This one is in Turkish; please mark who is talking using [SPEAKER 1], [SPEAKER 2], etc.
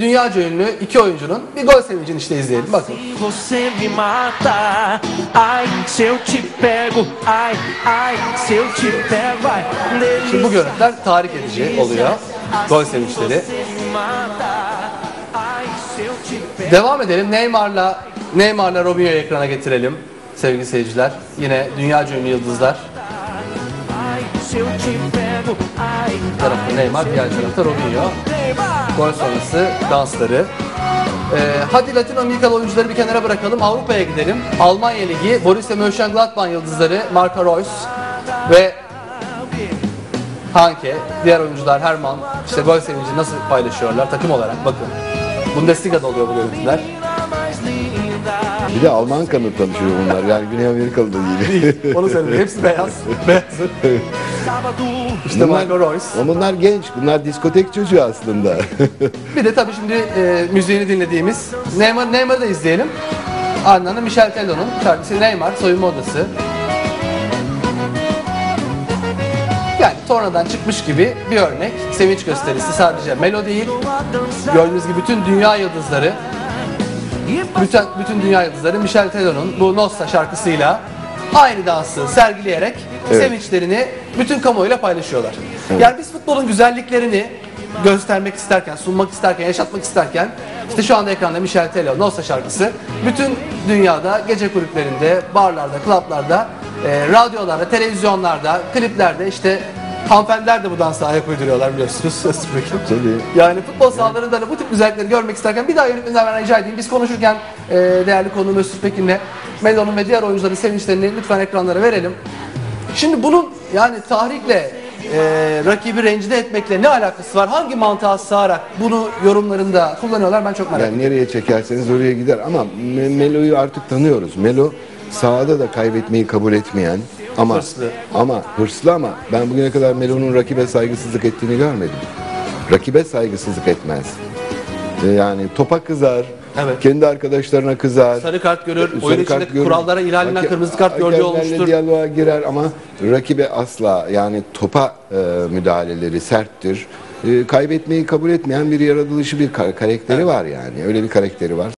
[SPEAKER 1] Dünyaca ünlü iki oyuncunun bir gol sevincini işte izleyelim. Bakın.
[SPEAKER 2] Você me mata, ai, se eu te pego, ai, ai, se eu te pego, ai,
[SPEAKER 1] Şimdi bu görüntüler tahrik edici oluyor. Gol sevinçleri. Devam edelim. Neymar'la Neymar'la Robinho'yu ekrana getirelim sevgili seyirciler. Yine dünyaca ünlü yıldızlar. Bir tarafta Neymar, diğer tarafta Robinho. Gol sonrası dansları. Ee, hadi Latin Amerikalı oyuncuları bir kenara bırakalım. Avrupa'ya gidelim. Almanya Ligi, Borussia Mönchengladbach yıldızları Marco Reus ve Hanke, diğer oyuncular Herman, işte gol sevinci nasıl paylaşıyorlar takım olarak bakın. Bundesliga'da oluyor bu görüntüler.
[SPEAKER 3] Bir de Alman kanı tanışıyor bunlar. Yani Güney Amerikalı da değil.
[SPEAKER 1] Onu söyledim. Hepsi beyaz. beyaz. İşte Marco Reus.
[SPEAKER 3] Ama bunlar genç. Bunlar diskotek çocuğu aslında.
[SPEAKER 1] Bir de tabii şimdi e, müziğini dinlediğimiz Neymar, Neymar'ı da izleyelim. Ardından da Michel Tello'nun şarkısı Neymar Soyunma Odası. Yani sonradan çıkmış gibi bir örnek. Sevinç gösterisi sadece Melo değil. Gördüğünüz gibi bütün dünya yıldızları bütün, bütün dünya yıldızları Michel Tello'nun bu Nossa şarkısıyla aynı dansı sergileyerek
[SPEAKER 3] Evet.
[SPEAKER 1] sevinçlerini bütün kamuoyuyla paylaşıyorlar. Yani biz futbolun güzelliklerini göstermek isterken, sunmak isterken, yaşatmak isterken işte şu anda ekranda Michel Tello Nossa şarkısı bütün dünyada gece kulüplerinde, barlarda, klaplarda, e, radyolarda, televizyonlarda, kliplerde işte hanımefendiler de bu dansa ayak uyduruyorlar biliyorsunuz.
[SPEAKER 3] Tabii.
[SPEAKER 1] Yani futbol sahalarında da bu tip güzellikleri görmek isterken bir daha yönetmeninden ben rica edeyim. Biz konuşurken e, değerli konuğum Öztürk Pekin'le Melo'nun ve diğer oyuncuların sevinçlerini lütfen ekranlara verelim. Şimdi bunun yani tahrikle e, rakibi rencide etmekle ne alakası var? Hangi mantığa sığarak bunu yorumlarında kullanıyorlar ben çok merak ediyorum.
[SPEAKER 3] Yani nereye çekerseniz oraya gider. Ama Me- Melo'yu artık tanıyoruz. Melo sahada da kaybetmeyi kabul etmeyen ama
[SPEAKER 1] Hırslı.
[SPEAKER 3] ama hırslı ama ben bugüne kadar Melo'nun rakibe saygısızlık ettiğini görmedim. Rakibe saygısızlık etmez. E, Yani topa kızar.
[SPEAKER 1] Evet.
[SPEAKER 3] Kendi arkadaşlarına kızar.
[SPEAKER 1] Sarı kart görür,
[SPEAKER 3] Sarı
[SPEAKER 1] oyun
[SPEAKER 3] kart
[SPEAKER 1] içinde
[SPEAKER 3] görür.
[SPEAKER 1] kurallara ihlalinden kırmızı kart gördüğü olmuştur.
[SPEAKER 3] diyaloğa girer ama rakibe asla yani topa e, müdahaleleri serttir. E, kaybetmeyi kabul etmeyen bir yaratılışı bir kar- karakteri var yani. Öyle bir karakteri var.